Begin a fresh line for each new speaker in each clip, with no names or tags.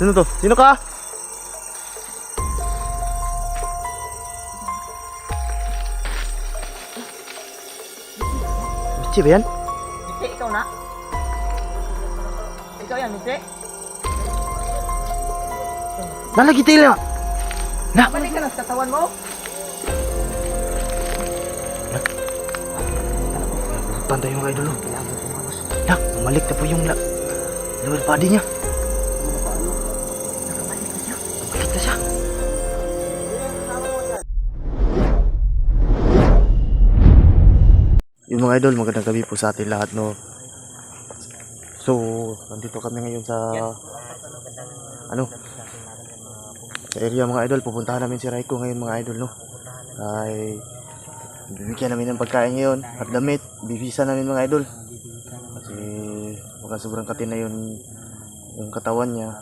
Sino to? Sino ka? Michi ba yan?
Mite, ikaw na. Ikaw yan, Mite.
Nalagi tayo Na!
Balik ka na sa katawan mo.
Pantay yung idol. oh. Nak, bumalik na po yung la lower body niya. Mga idol, magandang gabi po sa atin lahat, no? So, nandito kami ngayon sa ano sa area mga idol, pupuntahan namin si Raiko ngayon mga idol, no? Ay bibigyan namin ng pagkain ngayon at damit, bibisa namin mga idol. Kasi baka sobrang katin na yun yung katawan niya.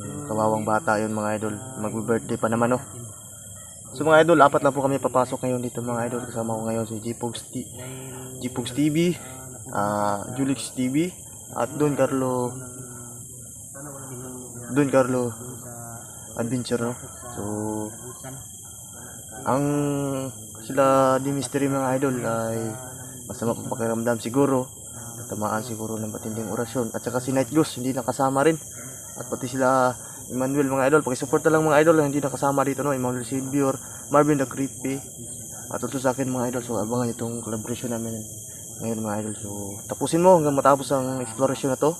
Yung kawawang bata yun mga idol. Magbe-birthday pa naman, no? So mga idol, apat lang po kami papasok ngayon dito mga idol. Kasama ko ngayon si Gpogs, T- Gpogs TV, ah Julix TV, at Don Carlo Don Carlo Adventure, no? So, ang sila di mystery mga idol ay masama pang pakiramdam siguro tamaan siguro ng matinding orasyon at saka si Night Ghost hindi nakasama rin at pati sila Emmanuel mga idol. Pakisupport na lang mga idol. Hindi nakasama dito no? Emmanuel Silvior Marvin the Creepy at ito sa akin mga idol. So abangan itong collaboration namin ngayon mga idol. So tapusin mo hanggang matapos ang exploration na to.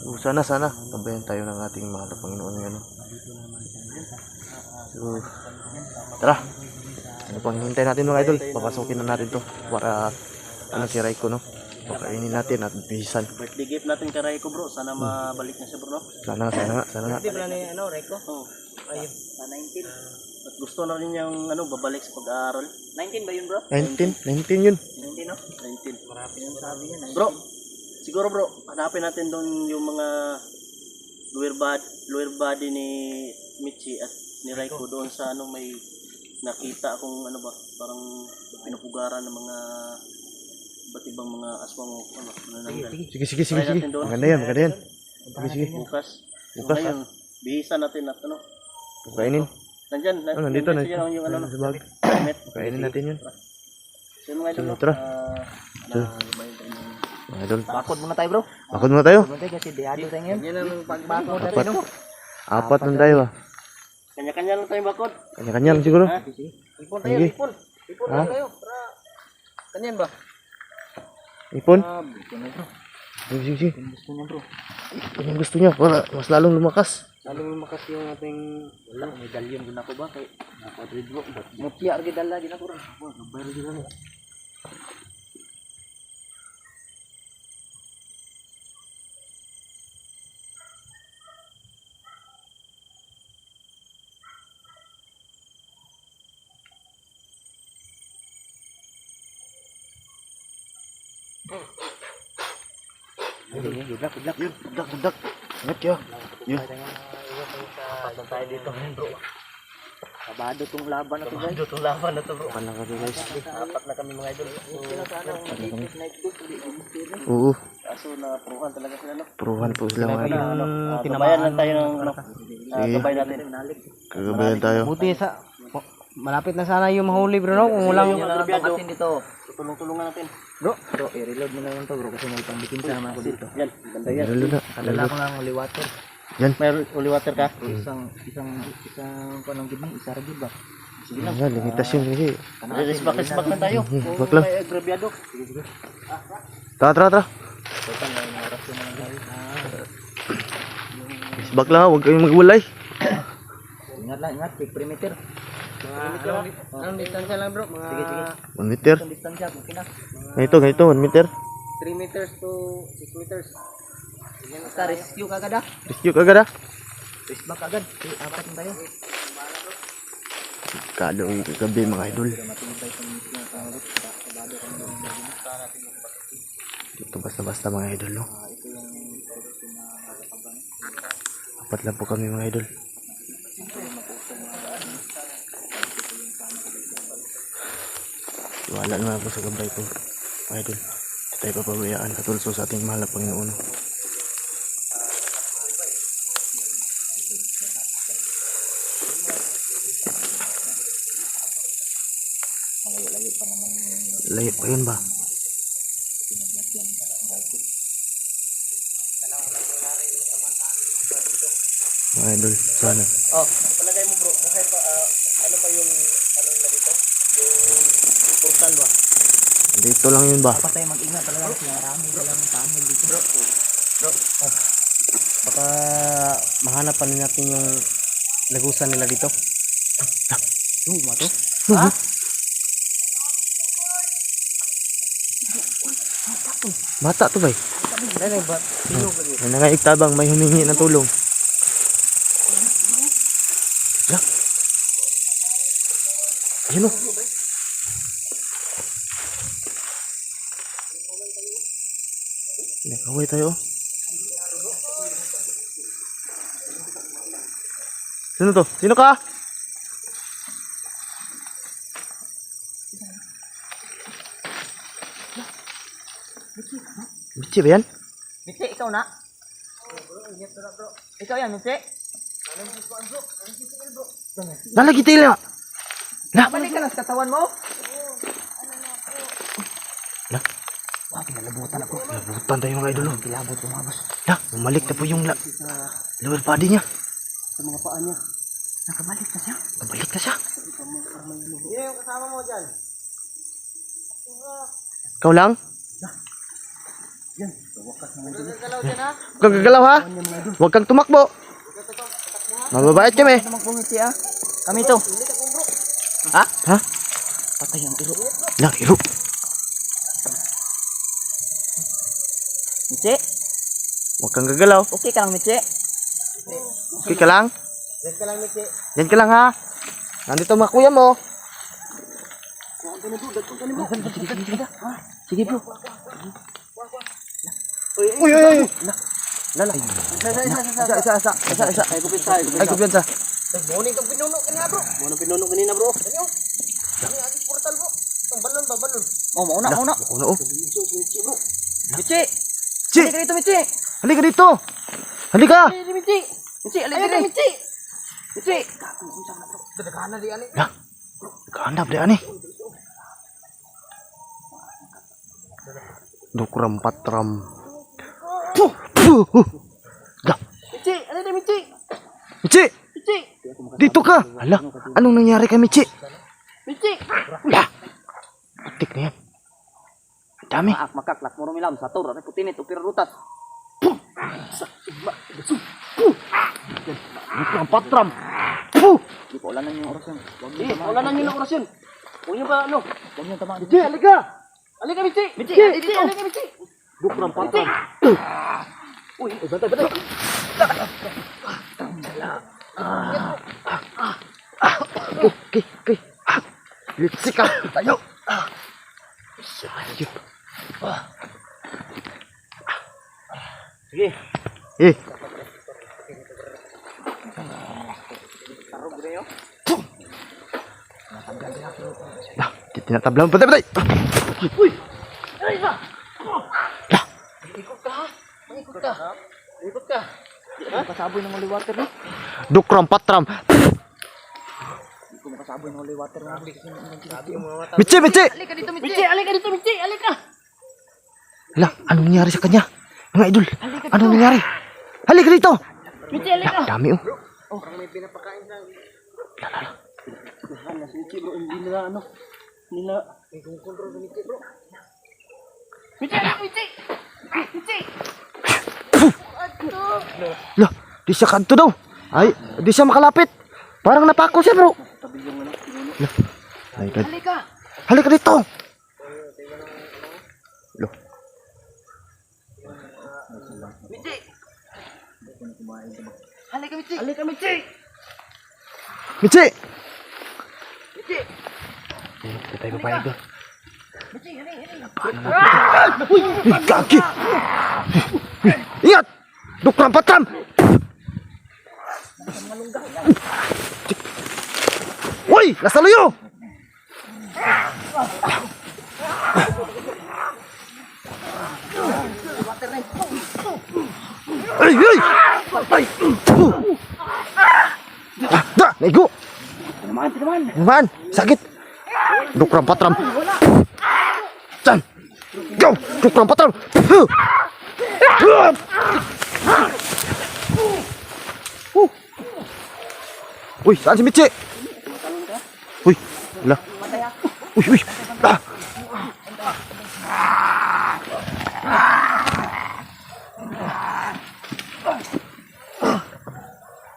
So sana sana. Tabayan tayo ng ating mahal na Panginoon ngayon no? so tara. Ano pang hintay natin mga idol? Papasukin na natin to para ano si Raiko no pakainin natin at bihisan
Birthday gift natin kay Raiko bro. Sana mabalik na siya bro. No?
sana nga sana nga sana nga
Birthday pala ni ano, Raiko? Oo. Ayun. Sa 19. At gusto na rin niyang ano, babalik sa pag-aaral. 19 ba yun bro?
19 19 yun
19 no? 19. Marami yung sabi niya. Bro, siguro bro, hanapin natin doon yung mga lower body, lower body ni Michi at ni Raiko doon sa ano may nakita akong ano ba, parang pinupugaran ng mga iba't ibang mga aswang ano, nananggal.
sige sige sige
Try
sige
natin doon.
maganda yan maganda yan sige sige
Bukas.
Bukas,
Ngayon, bihisa natin at ano.
pakainin
Nandyan, na,
oh nandito na
nandyan yung ano, no,
sa bag
helmet.
natin yun
So, mga idol,
So,
no,
tara.
ah,
So.
na- gabay tayo ng-
mga idol
Bakod muna tayo bro.
bakod muna tayo
Bakod kasi diado tayo ngayon. Yan ang pagbakod
apat apat lang tayo ah
Kanya-kanya lang tayo bakod.
kanya-kanya lang siguro
Ha? Ipon tayo,
Sige.
ipon. Ipon
Ha?
lang tayo. Para, kanyan ba?
Ipon
Ah,
sige sige sige
gusto niya bro.
Yung gusto niya para mas lalong lumakas
Lalo mo makas yung ating wala, medalyon din ako ba kay naka-read bro. Mutya agi dala din ako ron. Wah, nabayro din ako. Good luck, good luck.
yun budak budak ingat kayo yun
Apat tayo dito ngayon bro. Kabado tong laban na to guys. Kabado tong laban na to bro.
Apan lang kami guys
Apat na kami mga idol. Good.
oo
Kaso na pruhan talaga sila no.
pruhan po sila mga idol
Ano, gabayan lang tayo ng ano. gabay natin.
kagabayan tayo
Buti sa malapit na sana yung mahuli bro no kung walang
Yung dito. Tulong-tulungan natin.
Bro bro i-reload mo na yung to bro kasi may pangbitin sa naman ako dito.
Yan, ganda yan.
Meron na.
Kadala ko lang uli water
May uli water ka?
isang isang isang kanang gibang isa ra gibang
Sige lang.
Ayan, limitasyon kasi.
Resback, resback lang tayo.
Resback lang.
May grabyado.
tara tara tara. Isbak lang ha, huwag kayong magwalay
ingat lang ingat. Big perimeter mga anong, anong distansya lang bro. Mga sige sige.
1 meter?
Distansya okay na.
Ganito ganito 1 meter?
3 meters to 6 meters. Basta rescue kagad ah.
Rescue ka agad ha
risk back agad? Okay, apat na tayo
kado yung gabi mga idol. Dito basta basta mga idol no? Apat lang po kami mga idol Wala naman po sa gabay ko. Idol. Hindi tayo papabayaan katulso sa ating mahal na Panginoon. Layo pa naman. Layo pa yun ba? Pinaglat lang Idol, sana.
Oh. Dito
lang yun ba?
Dapat tayo mag-ingat talaga kasi marami talagang tunnel dito. Bro, bro, oh. Baka mahanap pa rin natin yung lagusan nila dito. Ah, yung ma to? Ha?
Bata to ba?
Dali ba? Ba?
May humingi ng tulong. Ya. Ayun o. Nakaway tayo. Sino to? Sino ka? Bichi ba yan?
Mitsi, ikaw na? Ikaw yan, Mitsi?
Lalagi tayo na.
Balik ka na sa katawan mo?
Tayo mga idol. oh.
Kilabot yung mga boss.
La, bumalik na po yung la lower body niya.
Sa mga paa niya.
Nakabalik na siya.
Bumalik na siya.
Yan yung kasama mo dyan.
Ikaw lang?
Yan?
Huwag kang gagalaw ha. Huwag kang tumakbo. Mababait kami.
Kami to. Ha?
Ha?
Patay ang iro.
Lang, iro.
Mitsi,
Huwag kang gagalaw.
okay ka lang Mitsi?
Okay ka lang?
Yan ka lang, Miki.
Yan ka lang ha. Nandito mga kuya mo.
Sige bro.
Uy, uy, uy.
Lala. Isa, isa, isa, isa, isa, isa, isa, isa. Ay, gupit sa,
Ay, kumpiyansa.
Morning kang pinuno kanina bro. Morning pinuno kanina bro. Ano? Ano ating portal bro? Ang balon ba, balon?
Oh, mauna, mauna.
Ako na oh.
Mitsi.
Chi,
Halika dito, Mitsi.
halika dito. Halika.
Halika, Mitsi. Mitsi, halika dito. Mitsi. Mitsi.
Ya. Kahandap deh ani. Dukram patram. Puh, puh. huh. Dah.
Michi, ano na Michi?
Michi,
Michi!
dito ka. Hala, anong nangyari kay Michi?
Michi!
Dah. Putik na yan. Dami.
Maak, makak, lak, muro milam, satur, ano putinit, upir.
Dukram patram. Puh.
Di pa ulanan yung oras yun. Huwag niyo
Eh,
tamaan.
wala na nyo ng orasyon. Huwag nyo ba ano?
Huwag niyo tamaan.
Michi, halika! Halika Michi!
Michi,
Michi,
halika
Michi!
Dukram patram.
Uy, bantay, bantay!
Okay, okay. Ah, Litsi ka. Tayo. Sayop.
Sige.
Eh. Dah, tinatablang patay patay.
Uy! Ay, ba? Ikot ka ha? Ikot ka. Ikot ka.
Hindi ko makasaboy ng holy water, no?
Dukram patram.
Hindi ko makasaboy ng holy water, no? Sabi yung mga mata.
Michi, Michi.
Halika dito, Mitsi.
Michi, halika dito Michi! Halika!
Hala, anong nangyari sa kanya? Mga idol, anong nangyari? Halika dito.
Halika!
Dami oh.
Oh, may pinapakain na. Si Michi bro, hindi nila ano. Hindi na. May kumukontrol sa bro.
Lah, di siya kanto daw. Ay, di siya makalapit. Parang napako siya bro.
Ano.
Lah.
Halika.
Halika dito. Loh,
Halika, Mitsi.
Halika Michi!
Michi.
Mitsi.
Dito tayo papayag doon.
Halika.
Paano natin? Uy, kaki. Ingat! Dukram patram! Uy! Nasa luyo! Ay! Ay! Ay! Ah, Da! Naigo!
Tinamaan, tinamaan.
Naman! Sakit! Dukram patram! Go! Dukram patram! Uy, saan si Michi? Uy, wala. Uy, uy. Ah.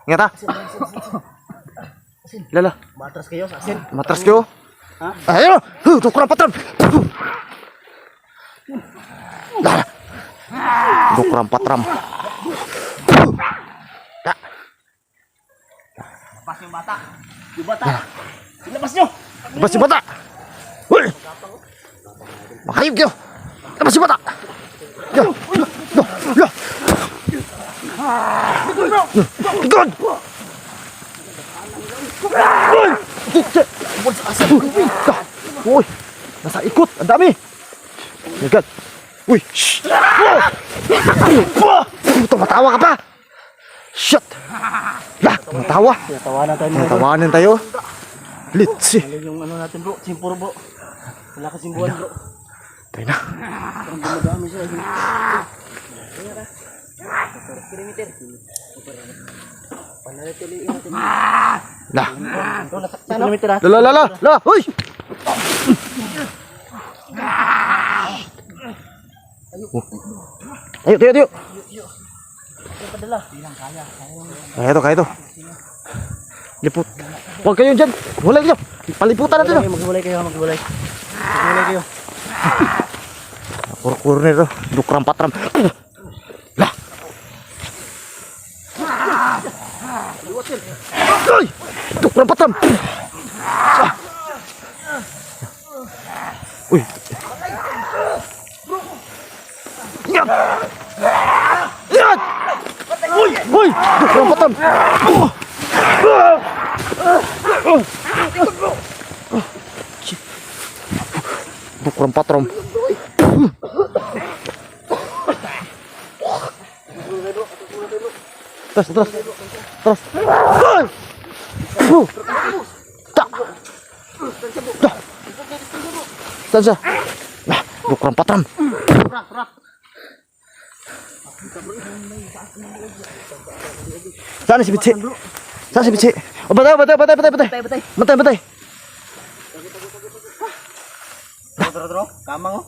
Ingat ah. Lala,
Matras kayo sa asin.
matras kayo. Ha? Ayun! Huh, dukram patram! Lala. Dukram patram. Da.
Pas yung bata. Yung bata. Ilabas nyo.
Labas si bata! Uy! Makayog kayo! Labas si bata! Yo! Yo! Yo! Doon! Uy! Nasa ikot! Ang dami! Yagat! Uy! Shh! Tumatawa ka pa! Shit! Lah! Tumatawa!
Tawanan tayo mga
Tawanan tayo! Litsi!
Yung ano natin bro, simpuro bro. Wala kasing buwan bro.
Tayo na!
Parang dumadami siya. Kilometer. Panalitiliin natin.
Lah!
Kilometer ha?
La la la la! La! Uy! Ayo, tayo, tayo.
Padala. Bilang kaya.
Kaya to, kaya to. Liput. Huwag kayo dyan. Hulay kayo. Paliputan natin. oh.
Maghiwalay kayo, maghiwalay. Maghiwalay kayo.
Kur-kur nito. Dukram patram. Ay! Dukram patram. Ah. Uy. Ingat. Ingat. Uy, uy, dukram patram. Dukram patram. Terus, terus. Terus. Ay! Huh. Tak. Dah. Saan siya? Nah, dukram patram. Saan si Bici? Saan si Bici? Oh, batay, batay, batay, batay, batay.
Batay, batay.
Batay, batay.
Tro, tro, tro. Kamang oh.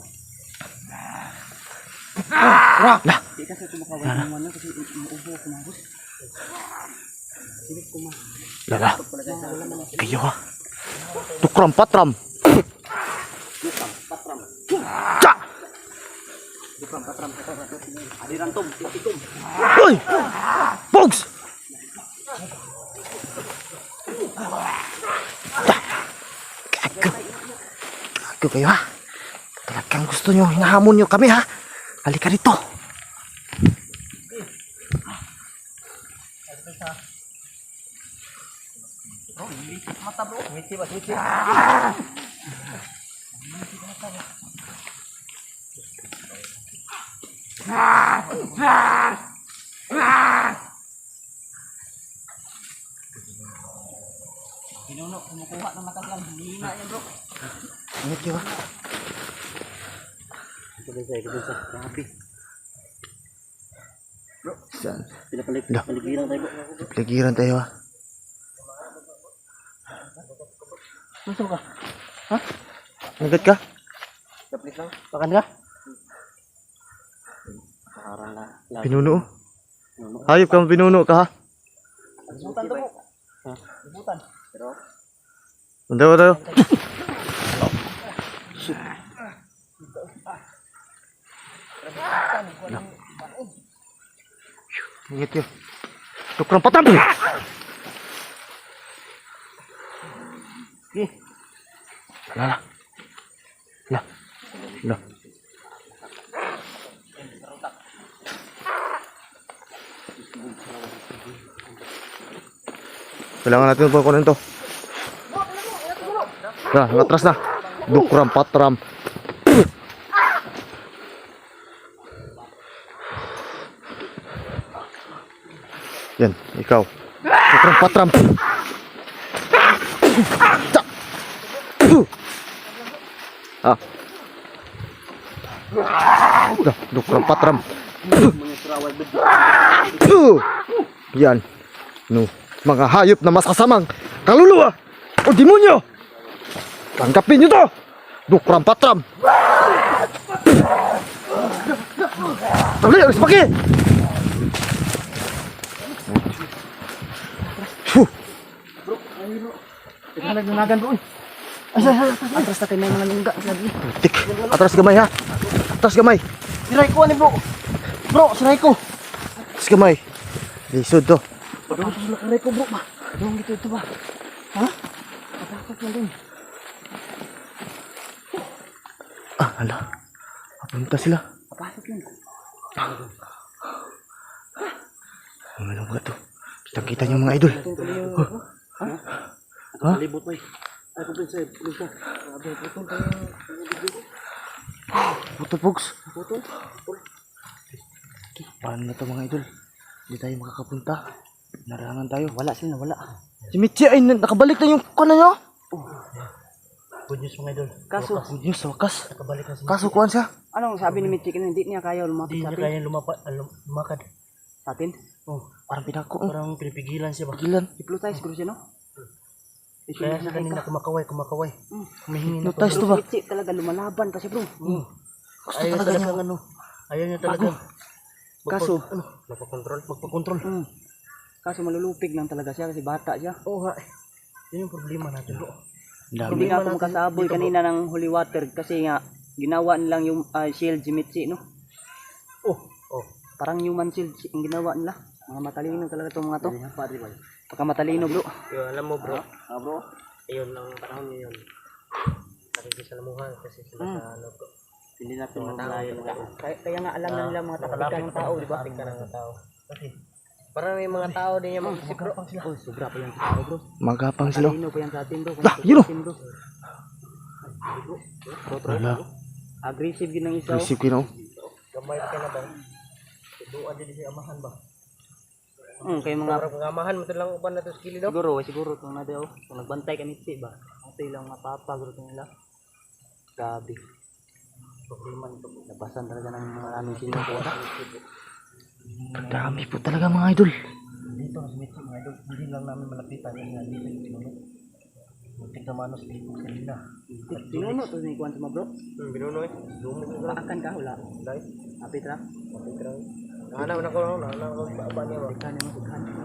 Lah.
Di kasi kumakawa ng mana kasi umuubo kumabos.
Lala. Kayo ha. Dukram patram. Cak.
Adiran.
Uy! Pogs! Gago. Gago kayo ha. Talagang gusto nyo, hinahamon nyo kami ha. Halika.
Mata bro. Ngiti ba, ngiti. Pinuno, kumukuha ng mata lang. Hihina yan bro.
Ha.
Ito din sa, ito din sa. Grabe.
Saan?
Pinapalik,
Lah.
paligiran tayo bro.
Plagiran tayo ha.
Nasaan ka?
Nagat ka?
Kaplit lang. Pakan ka? Parang na. Lagi.
Pinuno. Hayop ka pinuno ka ha.
Libutan to bro. Libutan. Pero,
Undaw, undaw. Ingat kayo. Dukram patram.
Eh,
Lala. La. La. Kailangan natin po kunin to. Na, ngatras na. Dukram patram. Yan, ikaw. Dukram patram. Ta. Ah. Dah, Dukram patram.
Mga trawal bed.
Puh! Yan. No. Mga hayop na masasamang kaluluwa o demonyo. Tanggapin nyo to. Dukram patram. Dali, alis pagi. Puh!
Teka nagnunagan bro. Atras na kayo may mga lungga. Sabi.
Tik. Atras gamay ha. Atras gamay.
Si Raiko ani bro. Bro, si Raiko.
Atras gamay. Lisod to.
Padung sa sulak ko bro ba. Padung gitu ito ba. Ha? Kapakot na din.
Ah, hala. Papunta sila.
Kapasok yun.
Ang ano ba to? Kitang kita niyo mga idol. Ha?
Libot boy. Ako din sa lupa.
Puto Pogs. Puto. Paano na to mga idol? Hindi tayo makakapunta. Narangan tayo.
Wala sila, wala.
Si Mitzi ay na- nakabalik na yung kuno niyo.
Good news mga idol.
Kaso,
Good news sa wakas.
Nakabalik na si
Kaso kuhan siya.
anong sabi ni kanina, hindi niya kaya lumapit
Hindi
sa
niya
atin?
kaya lumapa, ah, lum- lumakad.
Sa atin?
Oh,
Parang pinako. Oh.
parang pinipigilan siya ba?
Pagilan.
Hypnotize siguro siya, no?
Kaya sa kanina kumakaway, kumakaway.
Mm.
Humihingi na
Notice to ba?
si Mitchie talaga lumalaban kasi bro.
Hmm. Ayaw niya talaga ano. Ayaw niya talaga.
Kaso,
Ano? Magpakontrol. Magpakontrol.
mm, kaso malulupig lang talaga siya kasi bata siya.
Oo nga. Yun yung problema natin bro.
Dami.
Hindi nga ako makasaboy kanina ng holy water kasi nga ginawa nilang yung ah, shield si no?
Oh, oh.
Parang human shield ang ginawa nila. Mga matalino talaga itong mga to. Pagka matalino bro.
Yung alam mo bro.
Ah, bro.
Ayun lang panahon yun. Nakikisalamuhan kasi sila
Hmm.
sa ano bro.
Hindi natin
tao
mamalayan.
talaga.
Kaya, kaya nga alam na nila mga taktika ng tao, di ba?
Taktika ng tao. Kasi parang may mga tao din yung mag-isip bro.
Oh, sobra pa yan sa tao bro.
Magapang sila.
Talino pa yan sa atin bro.
Ah, yun, oh.
Atin, bro.
Wala.
Aggressive yun ang isa. oh.
Receive ko na. oh.
Gamay ka na ba? Doon din si amahan ba?
Hmm, kaya mga
Parang ang amahan mo lang upan na to skili daw.
siguro, siguro kung natin oh, kung nagbantay kami si ba. Ito lang mapapa guro nila. Grabe. Problema nito. Labasan talaga ng mga aming sinukuha.
Ang dami po talaga mga idol.
Dito sa Mitsi mga idol, hindi lang namin malapitan kasi nga dito yung pinuno. Muntik na manos dito sa nila.
Tinuno to ni Kwan sa bro.
Hmm, binuno eh.
Akan ka wala.
Dahil,
Apit ra.
kapit lang. Nahanap na ko, nahanap ko sa baba niya.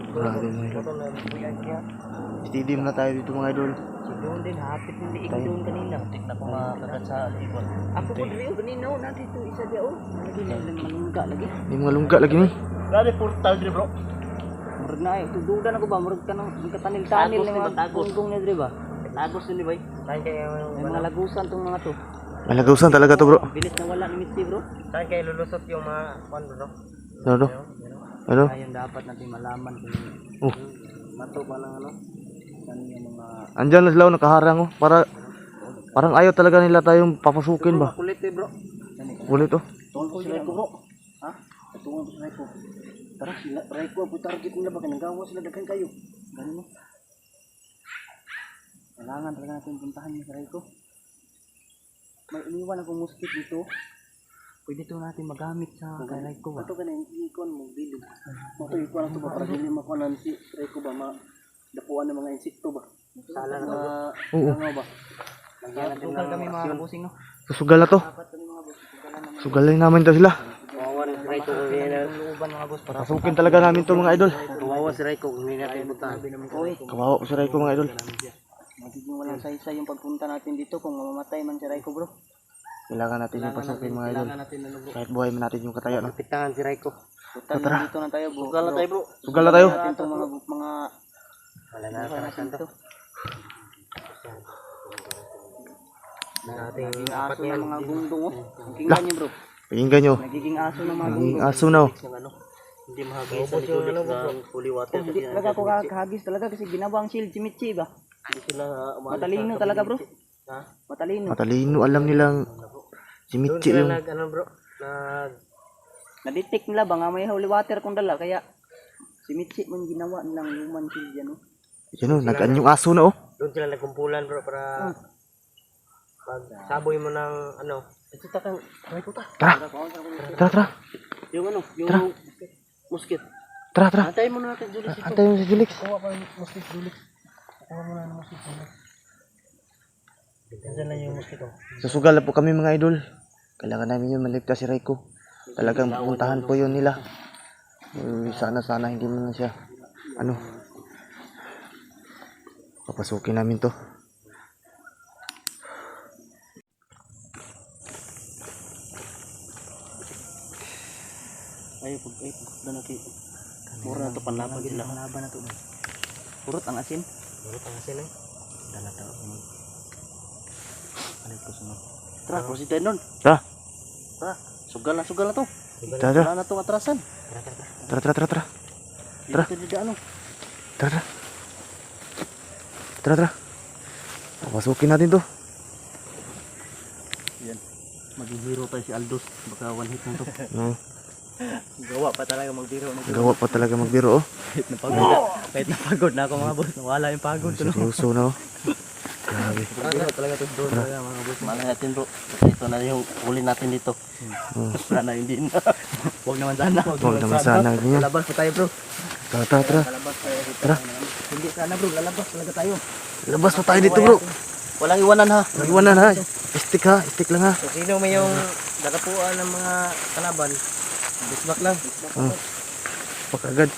Mo
na.
Stadium na tayo dito mga idol.
Doon din hapit ng liig doon kanina.
Na ko makakat sa ibon.
Ako po oh kanina oh natin to isa dia oh. Lagi na malungga lagi.
May mga lungga lagi ni.
Grabe, portal din bro.
Murag na eh tududan ako ba murag ka nang katanil-tanil
Tagos,
ng
di ba?
mga tunggong niya dre ba.
Lagos din ba? Kayo,
May mga lagusan tong mga to.
Malagasan talaga to bro.
Bilis na wala ni Mitzi bro.
saan kayo lulusot yung mga, kwan bro?
Ano? Ano?
Ayun dapat natin malaman kung
Oh.
mato pa lang ano. Mga
Andyan na sila oh, nakaharang oh. Para parang ayaw talaga nila tayong papasukin ba.
kulit eh bro.
Ulit oh.
Tungkol ko sila bro. Ha? Tungkol ko sila ko. Tara sila, try ko target nila ba kanang gawa sila daghan kayo. Ganun mo. Kailangan talaga natin puntahan yung try ko. May iniwan akong musket dito. Pwede to natin magamit sa kalay ko ba?
Ito ka na, hindi ko mo bilog. Mato yung kuwan ito ba, para hindi makuha si try ko ba, ma dapuan ng mga insekto ba? Sala na ba?
Oo.
Ano ba?
Natin ng kami mga busing no.
Susugal na to. Sugalin namin to sila.
Si
Pasukin talaga namin to mga idol.
kawawa si Raiko kung hindi natin puntahan.
Kawawa ko sa Raiko mga idol.
magiging walang saysa yung pagpunta natin dito kung mamamatay man si Raiko bro.
Kailangan natin yung pasukin mga idol. Kahit buhay man natin yung kataya no.
Pitangan si Raiko.
Total dito na tayo bro.
Sugal na tayo bro.
Sugal na tayo.
Natin itong mga mga
Wala na
natin to.
natin
Nagiging aso ng mga gundong oh. Ang Tingnan niyo bro.
Pakinggan nyo.
Nagiging aso ng mga gundong.
aso na oh.
ano. Hindi mahagay sa likulik ng holy water.
Hindi talaga ako kahagis talaga kasi ginawa ang shield si Michi ba?
Hindi sila
Matalino talaga bro.
Ha?
Matalino.
Matalino alam nilang si
sila
yung
nag ano bro, nag
Na-detect nila ba nga may holy water kung dala kaya si Michi man ginawa nilang human shield yan oh.
Yan oh, nag yung aso na oh.
doon sila nagkumpulan bro para
Pag saboy mo ng ano,
Ito takang, try ko ta.
Tara. Tara, tara.
Yung ano, yung
Tara.
musket.
Tara, tara.
Antayin mo na natin, Julius. ito.
Antay mo si Julix.
Kuha pa yung musket, Julius. Kuha mo na ng musket, Julius. Diyan lang yung musket, oh.
Susugal na po kami mga idol. Kailangan namin yun maligtas si Raiko. Talagang pupuntahan po yun nila. Uy, sana sana hindi mo na siya ano papasukin namin to
Ayaw, pag, ay, pag, na naki. Mura na to, panlaban sila.
Laban na to.
Purot ang asin.
Puro pa kasi lang.
Dala tao. Alay ko sunod. Tara, proceed tayo nun.
tara
Tara, sugal na, sugal na to.
tara tara
Wala na itong atrasan.
tara tara tara tara Tara.
Ano.
tara tara tara tara papasukin natin to
Yan. Maging hero tayo si Aldos. Baka one hit na to.
no,
Gawa pa talaga magbiro.
gawa pa talaga magbiro oh
Kahit napagod na, kahit napagod na ako mga boss. Nawala yung pagod.
Seryoso na oh grabe
Magbiro talaga to doon talaga mga boss.
Malay natin bro. Ito na yung uli natin dito.
Hmm.
Wala na hindi na.
Huwag naman sana.
Huwag naman sana.
Lalabas pa tayo bro.
tara tara tara
Lalabas.
Tara.
Hindi sana bro, lalabas talaga tayo.
labas pa tayo dito bro
Walang iwanan ha.
iwanan ha stick ha stick lang ha
So sino may yung nakapuan ng mga kalaban, bismak lang.
Oh. Pakagad.